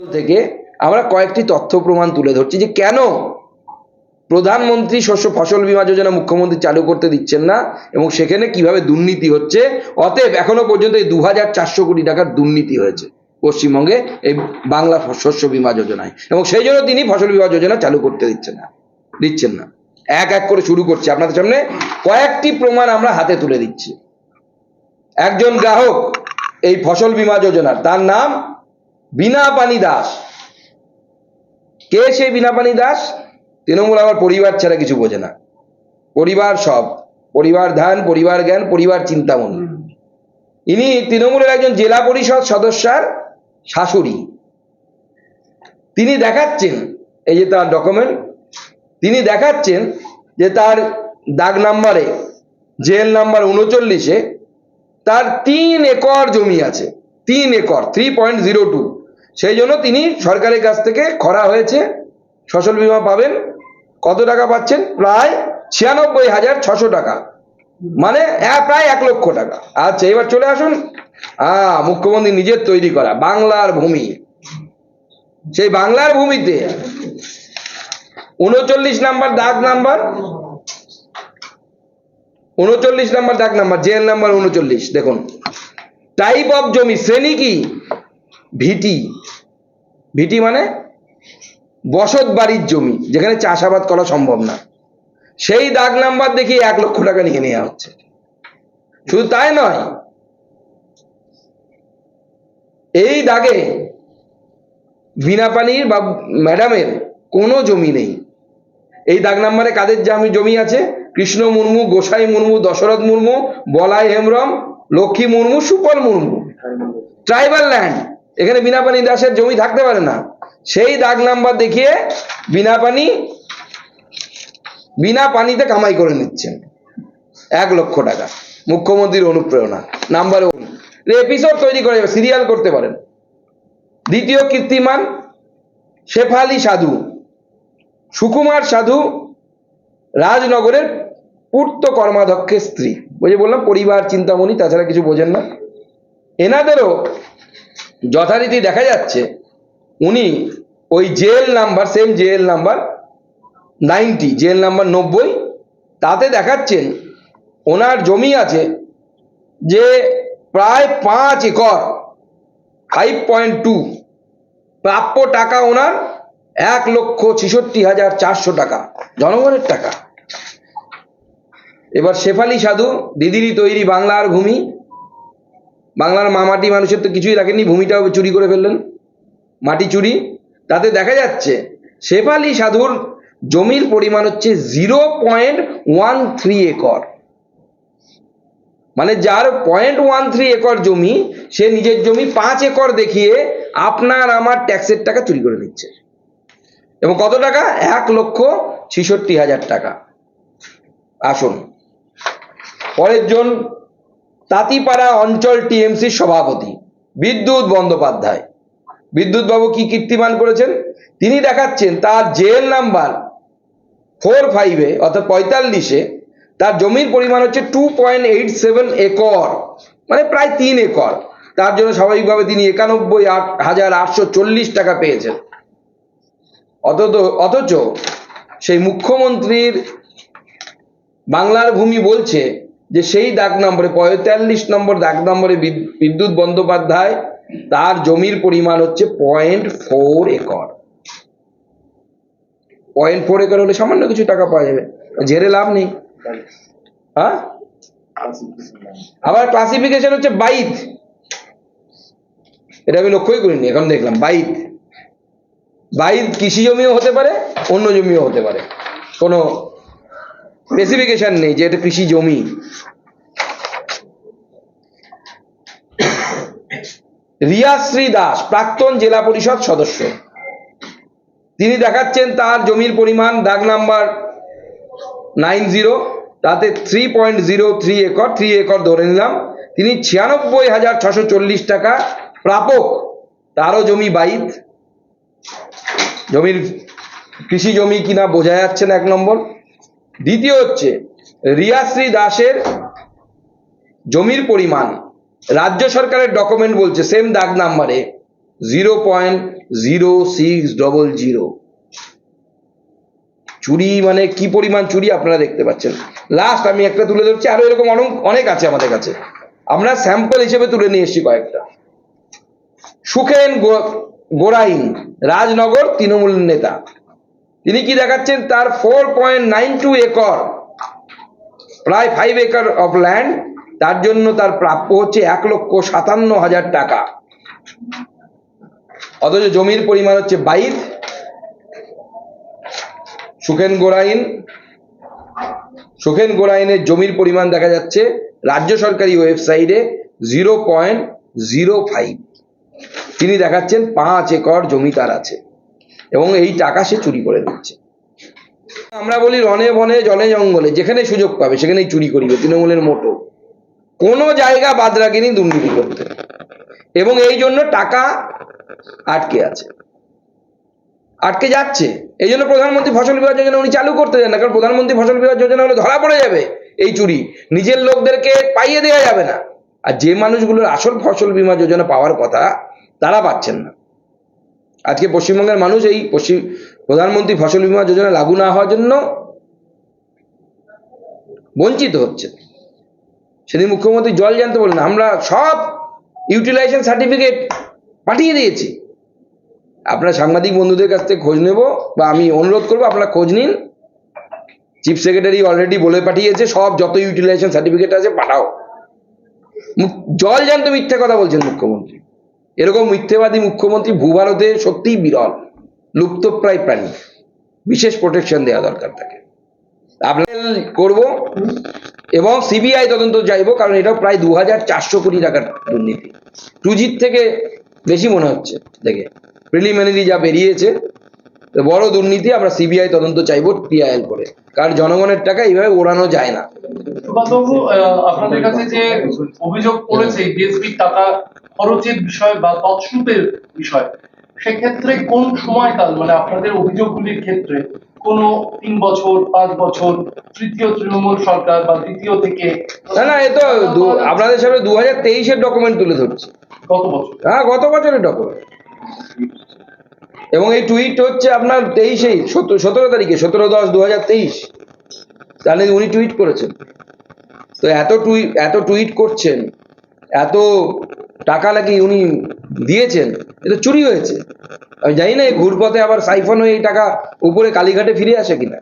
থেকে আমরা কয়েকটি তথ্য প্রমাণ তুলে ধরছি যে কেন প্রধানমন্ত্রী শস্য ফসল বীমা যোজনা মুখ্যমন্ত্রী চালু করতে দিচ্ছেন না এবং সেখানে কীভাবে দুর্নীতি হচ্ছে? অতএব এখনও পর্যন্ত এই দু চারশো কোটি টাকার দুর্নীতি হয়েছে পশ্চিমবঙ্গে এই বাংলা শস্য বীমা যোজনায়। এবং সেই জন্য তিনি ফসল বীমা যোজনা চালু করতে দিচ্ছেন না দিচ্ছেন না। এক এক করে শুরু করছি আপনাদের সামনে। কয়েকটি প্রমাণ আমরা হাতে তুলে দিচ্ছি। একজন গ্রাহক এই ফসল বীমা যোজনার, তার নাম বিনা পানি দাস। কে সেই বিনা পানি দাস? তৃণমূল আমার পরিবার ছাড়া কিছু বোঝে না। পরিবার সব। পরিবার ধ্যান পরিবার জ্ঞান পরিবার চিন্তামণি। ইনি তৃণমূলের একজন জেলা পরিষদ সদস্যার শাশুড়ি। তিনি দেখাচ্ছেন এই যে তার ডকুমেন্ট তিনি দেখাচ্ছেন যে তার দাগ নাম্বারে জেল নাম্বার উনচল্লিশে তার তিন একর জমি আছে। তিন acre three point zero two সেই জন্য তিনি সরকারের কাছ থেকে খরা হয়েছে, ফসল বীমা পাবেন, কত টাকা পাচ্ছেন? প্রায় ছিয়ানব্বই হাজার ছশো টাকা। মানে প্রায় এক লক্ষ টাকা। আচ্ছা এবার চলে আসুন আহ মুখ্যমন্ত্রী নিজের তৈরি করা, বাংলার ভূমি। সেই বাংলার ভূমিতে উনচল্লিশ নাম্বার দাগ নাম্বার, উনচল্লিশ নাম্বার দাগ নাম্বার জেল নাম্বার উনচল্লিশ, দেখুন। টাইপ অফ জমি, শ্রেণি কি? ভিটি। ভিটি মানে বসত বাড়ির জমি, যেখানে চাষাবাদ করা সম্ভব না। সেই দাগ নাম্বার দেখি এক লক্ষ টাকা নিয়ে নেওয়া হচ্ছে। শুধু তাই নয়, এই দাগে বিনা পানির বা ম্যাডামের কোনো জমি নেই। এই দাগ নাম্বারে কাদের জামি জমি আছে? কৃষ্ণ মুর্মু, গোসাই মুর্মু, দশরথ মুর্মু, বলাই হেমব্রম, লক্ষ্মী মুর্মু, সুপল মুর্মু। ট্রাইবাল ল্যান্ড এখানে বিনা পানি দাসের জমি থাকতে পারে না। সেই দাগ নাম্বার দেখিয়ে বিনা পানি, বিনা পানিতে কামাই করে নিচ্ছেন। এক লক্ষ টাকা। মুখ্যমন্ত্রীর অনুপ্রেরণা। নাম্বার ওয়ান এপিসোড তৈরি করে সিরিয়াল করতে পারেন। দ্বিতীয় কীর্তিমান, শেফালি সাধু। সুকুমার সাধু, রাজনগরের পূর্ত কর্মাধ্যক্ষের স্ত্রী। বুঝে বললাম, পরিবার, চিন্তামণি, তাছাড়া কিছু বোঝেন না। এনাদেরও যথারীতি দেখা যাচ্ছে উনি ওই jail number same jail number ninety jail number নব্বই, তাতে দেখাচ্ছেন ওনার জমি আছে যে প্রায় পাঁচ একর ফাইভ পয়েন্ট টু প্রাপ্য টাকা ওনার এক লক্ষ ছেষট্টি হাজার চারশো টাকা, জনগণের টাকা। এবার শেফালি সাধু, দিদিরই তৈরি বাংলার ভূমি বাংলার মামাটি মানুষের তো কিছুই রাখেনি ভূমিটাও চুরি করে ফেললেন, মাটি চুরি। তাতে দেখা যাচ্ছে, শেফালি সাধুর জমির পরিমাণ হচ্ছে zero point one three acre. মানে যার পয়েন্ট ওয়ান থ্রি একর জমি, সে নিজের জমি পাঁচ একর দেখিয়ে আপনার আমার ট্যাক্সের টাকা চুরি করে নিচ্ছে। এবং কত টাকা? এক লক্ষ ছেষট্টি হাজার টাকা। আসুন, পরের জন তাঁতিপাড়া অঞ্চল টিএমসির সভাপতি বিদ্যুৎ বন্দ্যোপাধ্যায়। বিদ্যুৎ বাবু কি কীর্তিমান করেছেন? তিনি দেখাচ্ছেন তার জেল নাম্বার ফোর ফাইভে, অর্থাৎ পঁয়তাল্লিশে, তার জমির পরিমাণ হচ্ছে two point eight seven acre মানে প্রায় তিন একর। তার জন্য স্বাভাবিকভাবে তিনি একানব্বই হাজার আটশো চল্লিশ টাকা পেয়েছেন। অথচ অথচ সেই মুখ্যমন্ত্রীর বাংলার ভূমি বলছে যে সেই দাগ নম্বরে, পঁয়তাল্লিশ নম্বর দাগ নম্বরে বিদ- বিদ্যুৎ বন্দ্যোপাধ্যায়, তার জমির পরিমাণ হচ্ছে point four acre. Point four acre হলে সামান্য কিছু টাকা পাওয়া যাবে। ঝেড়ে লাভ নেই। হ্যাঁ? আবার ক্লাসিফিকেশন হচ্ছে বাইদ এটা আমি লক্ষ্যই করিনি, এখন দেখলাম বাইদ বাইদ কৃষি জমিও হতে পারে, অন্য জমিও হতে পারে। কোনো স্পেসিফিকেশন নেই যে এটা কৃষি জমি। রিয়াশ্রী দাস, প্রাক্তন জেলা পরিষদ সদস্য। তিনি দেখাচ্ছেন তার জমির পরিমাণ, দাগ নাম্বার নাইন জিরো, তাতে three point zero three acre three acre ধরে নিলাম। তিনি ছিয়ানব্বই হাজার ছশো চল্লিশ টাকা প্রাপক, তারও জমি বাইদ। জমির কৃষি জমি কিনা বোঝা যাচ্ছে না এক নম্বর। দ্বিতীয় হচ্ছে রিয়াশ্রী দাসের জমির পরিমাণ। রাজ্য সরকারের ডকুমেন্ট বলছে সেম দাগ নাম্বারে zero point zero six double zero চুরি মানে কি পরিমাণ চুরি আপনারা দেখতে পাচ্ছেন। লাস্ট আমি একটা তুলে ধরছি, আরও এরকম অনেক আছে আমাদের কাছে। আমরা স্যাম্পল হিসেবে তুলে নিয়ে এসেছি কয়েকটা। সুখেন গো- গোড়াইন রাজনগর তৃণমূল নেতা। তিনি কি দেখাচ্ছেন? তার four point nine two acre, প্রায় ফাইভ একর অফ ল্যান্ড তার জন্য তার প্রাপ্য হচ্ছে এক লক্ষ সাতান্ন হাজার টাকা। অথচ জমির পরিমাণ হচ্ছে বাইশ। সুখেন গোড়াইন সুখেন গোড়াইনের জমির পরিমাণ দেখা যাচ্ছে রাজ্য সরকারি ওয়েবসাইটে জিরো পয়েন্ট জিরো ফাইভ তিনি দেখাচ্ছেন পাঁচ একর জমি তার আছে। এবং এই টাকা সে চুরি করে দিচ্ছে আমরা বলি রনে বনে জলে জঙ্গলে, যেখানে সুযোগ পাবে সেখানেই চুরি করিবে, তৃণমূলের মোটো। কোনো জায়গা বাদ রাখেনি দুর্নীতি করতে। এবং এই জন্য টাকা আটকে আছে। আটকে যাচ্ছে। এই জন্য প্রধানমন্ত্রী ফসল বিমা যোজনা উনি চালু করতে দেন না, কারণ প্রধানমন্ত্রী ফসল বিমা যোজনা হলে ধরা পড়ে যাবে এই চুরি। নিজের লোকদেরকে পাইয়ে দেওয়া যাবে না। আর যে মানুষগুলোর আসল ফসল বিমা যোজনা পাওয়ার কথা, তারা পাচ্ছেন না। আজকে পশ্চিমবঙ্গের মানুষ এই পশ্চিম প্রধানমন্ত্রী ফসল বিমা যোজনা লাগু না হওয়ার জন্য বঞ্চিত হচ্ছে। সেদিন মুখ্যমন্ত্রী জল জানতে বললেন আমরা সব ইউটিলাইজেশন সার্টিফিকেট পাঠিয়ে দিয়েছি। আপনার সাংবাদিক বন্ধুদের কাছ থেকে খোঁজ নেব বা আমি অনুরোধ করব, আপনারা খোঁজ নিন। চিফ সেক্রেটারি অলরেডি বলে পাঠিয়েছে, সব যত ইউটিলাইজেশন সার্টিফিকেট আছে পাঠাও। জল জানতো মিথ্যে কথা বলছেন মুখ্যমন্ত্রী। এরকম মিথ্যেবাদী মুখ্যমন্ত্রী ভূভারতে সত্যিই বিরল, লুপ্তপ্রায় প্রাণী। বিশেষ প্রোটেকশন দেওয়া দরকার তাকে। আপনার করব এবং সিবিআই তদন্ত চাইব, কারণ এটাও প্রায় দু হাজার চারশো কোটি টাকার দুর্নীতি। টু জির থেকে বেশি মনে হচ্ছে, দেখে। প্রিলিমিনারি যা বেরিয়েছে বড় দুর্নীতি আমরা সিবিআই তদন্ত চাইব টিআইএল করে। কারণ জনগণের টাকা এইভাবে ওড়ানো যায় না। আপনাদের কাছে যে অভিযোগ করেছে টাকা খরচের বিষয় বা তৎসুপের বিষয় সেক্ষেত্রে কোন সময়কাল মানে আপনাদের অভিযোগগুলির ক্ষেত্রে কোন তিন বছর পাঁচ বছর তৃতীয় তৃণমূল সরকার বা দ্বিতীয় থেকে না না এ তো আপনাদের সামনে দু হাজার তেইশের ডকুমেন্ট তুলে ধরছি। গত বছর? হ্যাঁ গত বছরের ডকুমেন্ট এবং এই টুইট হচ্ছে আপনার তেইশেই সতেরো তারিখে সতেরো দশ দু হাজার তেইশ। তাহলে উনি টুইট করেছেন। তো এত টুইট এত টুইট করছেন এত টাকা নাকি উনি দিয়েছেন? এটা চুরি হয়েছে। আমি জানি না, এই ঘুরপথে আবার সাইফন হয়ে এই টাকা উপরে কালীঘাটে ফিরে আসে কিনা।